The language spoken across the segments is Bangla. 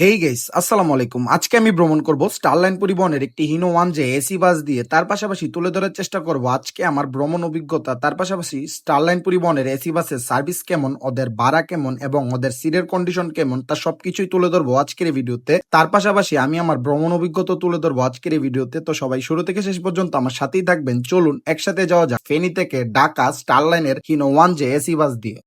হেই গাইস আসসালামু আলাইকুম। আজকে আমি ভ্রমণ করব স্টারলাইন পরিবহনের একটি হিনো ওয়ান যে এসি বাস দিয়ে। তার পাশাপাশি তুলে ধরার চেষ্টা করব আজকে আমার ভ্রমণ অভিজ্ঞতা। তার পাশাপাশি স্টারলাইন পরিবহনের এসি বাসের সার্ভিস কেমন, ওদের ভাড়া কেমন এবং ওদের সিটের কন্ডিশন কেমন, তা সবকিছুই তুলে ধরবো আজকের ভিডিওতে। তার পাশাপাশি আমি আমার ভ্রমণ অভিজ্ঞতা তুলে ধরবো আজকের ভিডিওতে। তো সবাই শুরু থেকে শেষ পর্যন্ত আমার সাথেই থাকবেন। চলুন, একসাথে যাওয়া যাক। ফেনী থেকে Dhaka স্টারলাইনের Hino one J AC bus দিয়ে।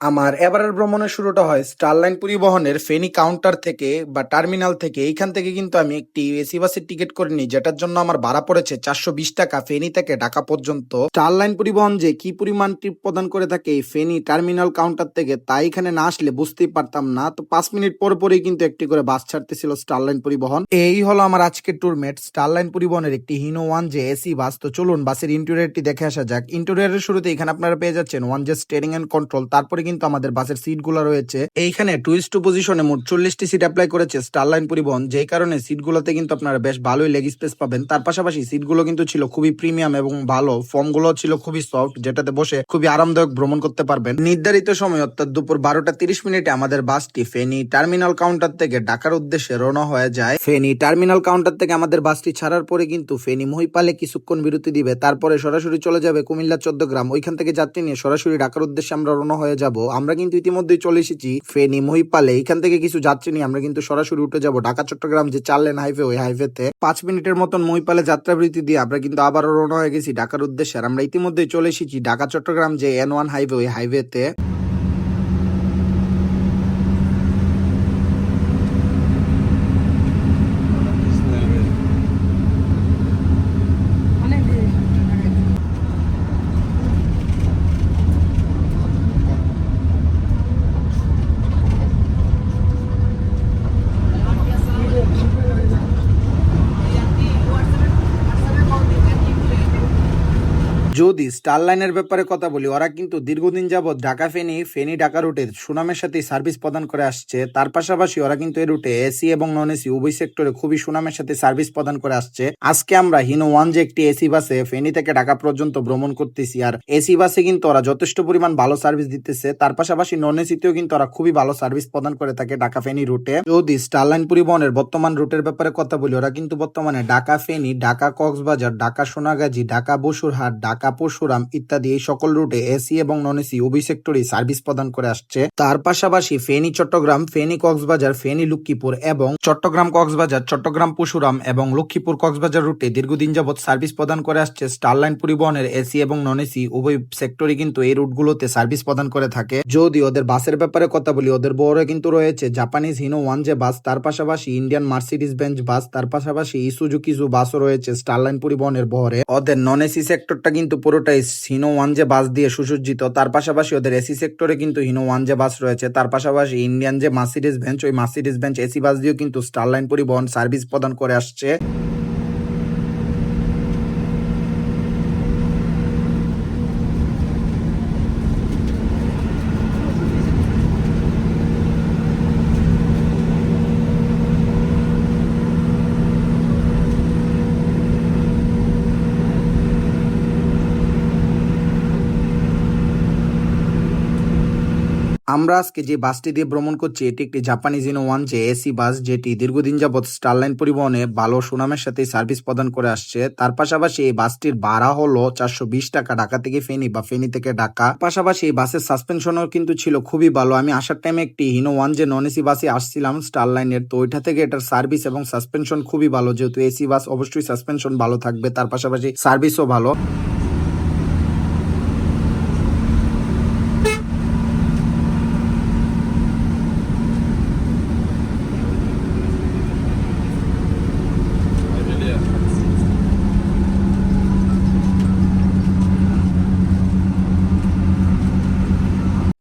আমার এবারের ভ্রমণের শুরুটা হয় স্টারলাইন পরিবহনের ফেনী কাউন্টার থেকে বা টার্মিনাল থেকে। এইখান থেকে কিন্তু আমি একটি এসি বাসের টিকিট করে নিই, যেটার জন্য আমার ভাড়া পড়েছে চারশো বিশ টাকা ফেনী থেকে ঢাকা পর্যন্ত। স্টারলাইন পরিবহন যে কি পরিমাণ ট্রিপ প্রদান করে থাকে ফেনী টার্মিনাল কাউন্টার থেকে, তা এখানে না আসলে বুঝতেই পারতাম না। তো পাঁচ মিনিট পর পরেই কিন্তু একটি করে বাস ছাড়তেছিল স্টারলাইন পরিবহন। এই হলো আমার আজকের ট্যুরমেট স্টারলাইন পরিবহনের একটি হিনো ওয়ান যে এসি বাস। তো চলুন বাসের ইন্টেরিয়রটি দেখে আসা যাক। ইন্টেরিয়রের শুরুতে এখানে আপনারা পেয়ে যাচ্ছেন ওয়ান যে স্টেরিং এন্ড কন্ট্রোল তারপরে কিন্তু আমাদের বাসের সিটগুলো রয়েছে। এইখানে টু পজিশনে মোট চল্লিশটি সিট অ্যাপ্লাই করেছে স্টারলাইন পরিবহন, যেই কারণে সিটগুলোতে কিন্তু আপনারা বেশ ভালোই লেগ স্পেস পাবেন। তার পাশাপাশি সিটগুলো কিন্তু ছিল খুবই প্রিমিয়াম এবং ভালো। ফর্মগুলো ছিল খুবই সফট যেটাতে বসে খুবই আরামদায়ক ভ্রমণ করতে পারবেন। নির্ধারিত সময় অর্থাৎ দুপুর বারোটা তিরিশ মিনিটে আমাদের বাসটি ফেনী টার্মিনাল কাউন্টার থেকে ঢাকার উদ্দেশ্যে রওনা হয়ে যায়। ফেনী টার্মিনাল কাউন্টার থেকে আমাদের বাসটি ছাড়ার পরে কিন্তু ফেনী মহিপালে কিছুক্ষণ বিরতি দিবে। তারপরে সরাসরি চলে যাবে কুমিল্লা চোদ্দ গ্রাম ওইখান থেকে যাত্রী নিয়ে সরাসরি ঢাকার উদ্দেশ্যে আমরা রওনা হয়ে যাব। আমরা কিন্তু ইতিমধ্যেই চলে এসেছি ফেনি মহিপালে। এখান থেকে কিছু যাত্রী নিয়ে আমরা কিন্তু সরাসরি উঠে যাব ঢাকা, চট্টগ্রাম যে চার লেন হাইওয়ে, ওই হাইওয়েতে। পাঁচ মিনিটের মতন মহিপালে যাত্রাবৃত্তি দিয়ে আমরা কিন্তু আবার রওনা হয়ে গেছি ঢাকার উদ্দেশ্যে। আমরা ইতিমধ্যেই চলে এসেছি ঢাকা, চট্টগ্রাম যে এন ওয়ান হাইওয়ে ওই হাইওয়েতে যদি স্টারলাইনের ব্যাপারে কথা বলি, ওরা কিন্তু দীর্ঘদিন যাবৎ ঢাকা ফেনী ফেনী ঢাকা রুটে সুনামের সাথে সার্ভিস প্রদান করে আসছে। তার পাশাপাশি ওরা কিন্তু এই রুটে এসি এবং নন এসি উভয় সেক্টরে খুবই সুনামের সাথে সার্ভিস প্রদান করে আসছে। আজকে আমরা হিনো ওয়ান যে একটি এসি বাসে ফেনী থেকে ঢাকা পর্যন্ত ভ্রমণ করতেছি, আর এসি বাসে কিন্তু ওরা যথেষ্ট পরিমাণ ভালো সার্ভিস দিতেছে। তার পাশাপাশি নন এসিতেও কিন্তু ওরা খুবই ভালো সার্ভিস প্রদান করে থাকে ঢাকা ফেনী রুটে। যদি স্টারলাইন পরিবহনের বর্তমান রুটের ব্যাপারে কথা বলি, ওরা কিন্তু বর্তমানে ঢাকা ফেনী, ঢাকা কক্সবাজার, ঢাকা সোনাগাজী, ঢাকা বসুরহাট, ঢাকা পরশুরাম ইত্যাদি এই সকল রুটে এসি এবং নন এসি উভয় সেক্টরে সার্ভিস প্রদান করে আসছে। তার পাশাপাশি ফেনী, চট্টগ্রাম, ফেনী, কক্সবাজার, ফেনী, লক্ষ্মীপুর এবং চট্টগ্রাম, কক্সবাজার, চট্টগ্রাম, পরশুরাম এবং লক্ষ্মীপুর, কক্সবাজার রুটে দীর্ঘদিন যাবৎ সার্ভিস প্রদান করে আসছে। স্টারলাইন পরিবহনের এসি এবং নন এসি উভয় সেক্টরে কিন্তু এই রুটগুলোতে সার্ভিস প্রদান করে থাকে। যদি ওদের বাসের ব্যাপারে কথা বলি, ওদের বড় কিন্তু রয়েছে জাপানিজ হিনো ওয়ান যে বাস তার পাশাপাশি ইন্ডিয়ান মার্সিডিস বেঞ্চ বাস তার পাশাপাশি ইসুজু কিছু বাসও রয়েছে স্টারলাইন পরিবহনের বহরে। ওদের নন এসি সেক্টরটা কিন্তু পুরোটাই হিনো ওয়ান যে বাস দিয়ে সুসজ্জিত। তার পাশাপাশি ওদের এসি সেক্টরে কিন্তু হিনো ওয়ান যে বাস রয়েছে। তার পাশাপাশি ইন্ডিয়ান যে মাসিডিস বেঞ্চ, ওই মাসিডিস বেঞ্চ এসি বাস দিয়েও কিন্তু স্টারলাইন পরিবহন সার্ভিস প্রদান করে আসছে। আমরা আজকে যে বাসটি দিয়ে ভ্রমণ করছি, এটি একটি Japanese Hino one J AC bus, যেটি দীর্ঘদিন যাবৎ স্টারলাইন পরিবহনে ভালো সুনামের সাথে সার্ভিস প্রদান করে আসছে। তার পাশাপাশি এই বাসটির ভাড়া হলো চারশো বিশ টাকা ঢাকা থেকে ফেনী বা ফেনী থেকে ঢাকা। পাশাপাশি এই বাসের সাসপেনশনও কিন্তু ছিল খুবই ভালো। আমি আসার টাইমে একটি হিনো ওয়ান যে নন এসি বাসে আসছিলাম স্টারলাইনের তো ওইটা থেকে এটার সার্ভিস এবং সাসপেনশন খুবই ভালো। যেহেতু এসি বাস অবশ্যই সাসপেনশন ভালো থাকবে, তার পাশাপাশি সার্ভিসও ভালো।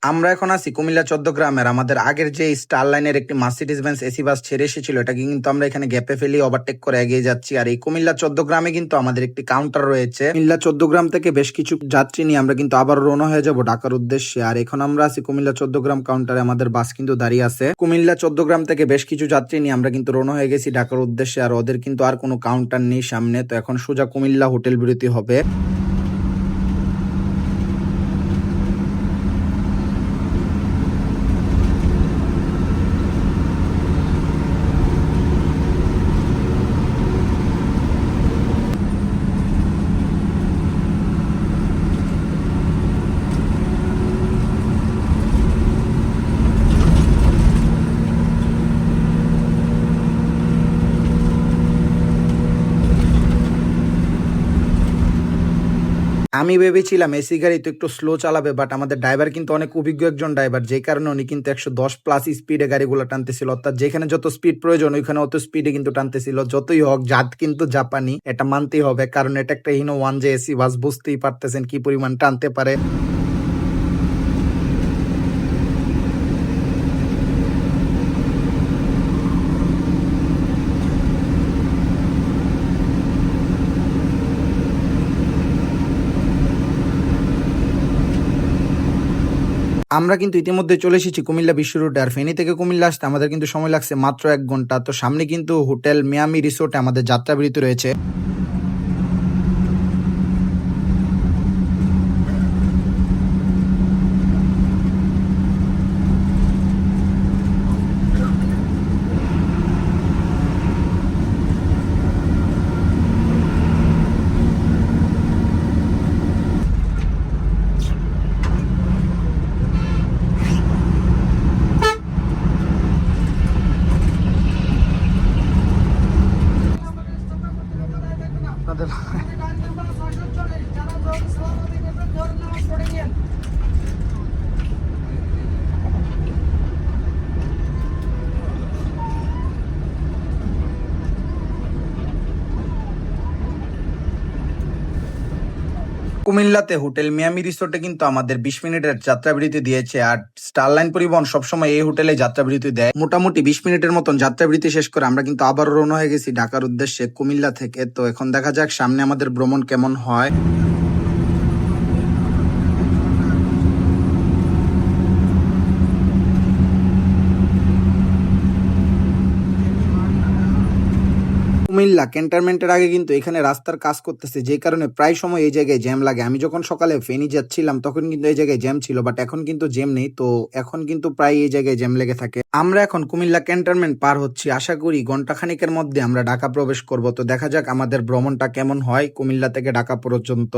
আমরা এখন আছি কুমিল্লা চোদ্দ গ্রামের। আমাদের আগের যে স্টার লাইনের একটি মার্সিডিস বেঞ্চ এসি বাস ছেড়ে এসেছিল, এটাকে কিন্তু আমরা এখানে গ্যাপে ফেলি ওভারটেক করে এগিয়ে যাচ্ছি। আর এই কুমিল্লা চোদ্দ গ্রামে কিন্তু আমাদের একটি কাউন্টার রয়েছে। কুমিল্লা চোদ্দ গ্রাম থেকে বেশ কিছু যাত্রী নিয়ে আমরা কিন্তু আবার রওনা হয়ে যাব ঢাকার উদ্দেশ্যে। আর এখন আমরা আছি কুমিল্লা চোদ্দ গ্রাম কাউন্টারে আমাদের বাস কিন্তু দাঁড়িয়ে আছে। কুমিল্লা চোদ্দ গ্রাম থেকে বেশ কিছু যাত্রী নিয়ে আমরা কিন্তু রওনা হয়ে গেছি ঢাকার উদ্দেশ্যে, আর ওদের কিন্তু আর কোনো কাউন্টার নেই সামনে। তো এখন সোজা কুমিল্লা হোটেল বিরতি হবে। আমি ভেবেছিলাম এসি গাড়ি তো একটু স্লো চালাবে বাট আমাদের ড্রাইভার কিন্তু অনেক অভিজ্ঞ একজন ড্রাইভার যে কারণে উনি কিন্তু একশো দশ প্লাস স্পিডে গাড়িগুলো টানতেছিল। অর্থাৎ যেখানে যত স্পিড প্রয়োজন, ওইখানে অত স্পিডে কিন্তু টানতেছিল। যতই হোক, জাত কিন্তু জাপানি, এটা মানতেই হবে, কারণ এটা একটা হিনো ওয়ান যে এসি বাস বুঝতেই পারতেছেন কি পরিমাণ টানতে পারে। আমরা কিন্তু ইতিমধ্যে চলে এসেছি কুমিল্লা বিশ্ব রুটে আর ফেনী থেকে কুমিল্লা আসতে। আমাদের কিন্তু সময় লাগছে মাত্র এক ঘণ্টা। তো সামনে কিন্তু হোটেল মিয়ামি রিসোর্টে আমাদের যাত্রাবৃত্তি রয়েছে। কুমিল্লাতে হোটেল মিয়ামি রিসোর্টে কিন্তু আমাদের বিশ মিনিটের যাত্রাবৃত্তি দিয়েছে, আর স্টার লাইন পরিবহন সবসময় এই হোটেলে যাত্রাবৃত্তি দেয়। মোটামুটি বিশ মিনিটের মতন যাত্রাবৃত্তি শেষ করে আমরা কিন্তু আবার রওনা হয়ে গেছি ঢাকার উদ্দেশ্যে কুমিল্লা থেকে। তো এখন দেখা যাক সামনে আমাদের ভ্রমণ কেমন হয়। কুমিল্লা ক্যান্টনমেন্টের আগে কিন্তু এখানে রাস্তার কাজ করতেছে, যে কারণে প্রায় সময় এই জায়গায় জ্যাম লাগে। আমি যখন সকালে ফেনি যাচ্ছিলাম, তখন কিন্তু এই জায়গায় জ্যাম ছিল বাট এখন কিন্তু জ্যাম নেই, তো এখন কিন্তু প্রায় এই জায়গায় জ্যাম লেগে থাকে। আমরা এখন কুমিল্লা ক্যান্টনমেন্ট পার হচ্ছি। আশা করি ঘন্টাখানিকের মধ্যে আমরা ঢাকা প্রবেশ করব। তো দেখা যাক আমাদের ভ্রমণটা কেমন হয় কুমিল্লা থেকে ঢাকা পর্যন্ত।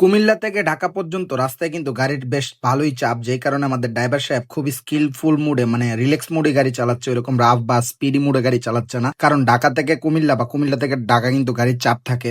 কুমিল্লা থেকে ঢাকা পর্যন্ত রাস্তায় কিন্তু গাড়ির বেশ ভালোই চাপ, যেই কারণে আমাদের ড্রাইভার সাহেব খুবই স্কিলফুল মুডে মানে রিল্যাক্স মুডে গাড়ি চালাচ্ছে এরকম রাফ বা স্পিডি মুডে গাড়ি চালাচ্ছে না। কারণ ঢাকা থেকে কুমিল্লা বা কুমিল্লা থেকে ঢাকা কিন্তু গাড়ির চাপ থাকে।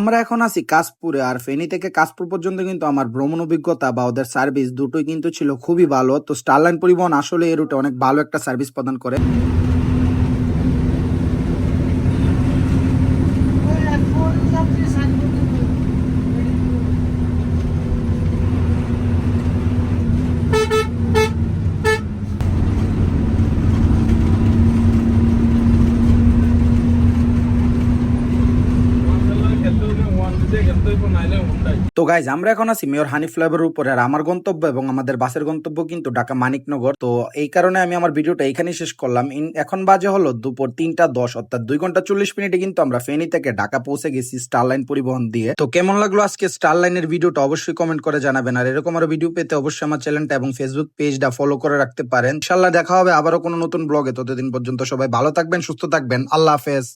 আমরা এখন আছি কাশপুরে, আর ফেনী থেকে কাশপুর পর্যন্ত কিন্তু আমার ভ্রমণ অভিজ্ঞতা বা ওদের সার্ভিস দুটোই কিন্তু ছিল খুবই ভালো। তো স্টারলাইন পরিবহন আসলে এই রুটে অনেক ভালো একটা সার্ভিস প্রদান করে। তো গাইজ আমরা এখন আছি মেয়র হানি ফ্লাইওভারের উপরে, আর আমার গন্তব্য এবং আমাদের বাসের গন্তব্য কিন্তু ঢাকা মানিকনগর। তো এই কারণে আমি আমার ভিডিওটা এখানেই শেষ করলাম। এখন বাজে হলো দুপুর তিনটা দশ, অর্থাৎ দুই ঘণ্টা চল্লিশ মিনিটে কিন্তু আমরা ফেনী থেকে ঢাকা পৌঁছে গেছি স্টারলাইন পরিবহন দিয়ে। তো কেমন লাগল আজকে স্টারলাইনের ভিডিওটা? অবশ্যই কমেন্ট করে জানাবেন। আর এরকম আরও ভিডিও পেতে অবশ্যই আমার চ্যানেলটা এবং ফেসবুক পেজটা ফলো করে রাখতে পারেন। ইনশাল্লাহ দেখা হবে আবারও কোনো নতুন ব্লগে ততদিন পর্যন্ত সবাই ভালো থাকবেন, সুস্থ থাকবেন। আল্লাহ হাফেজ।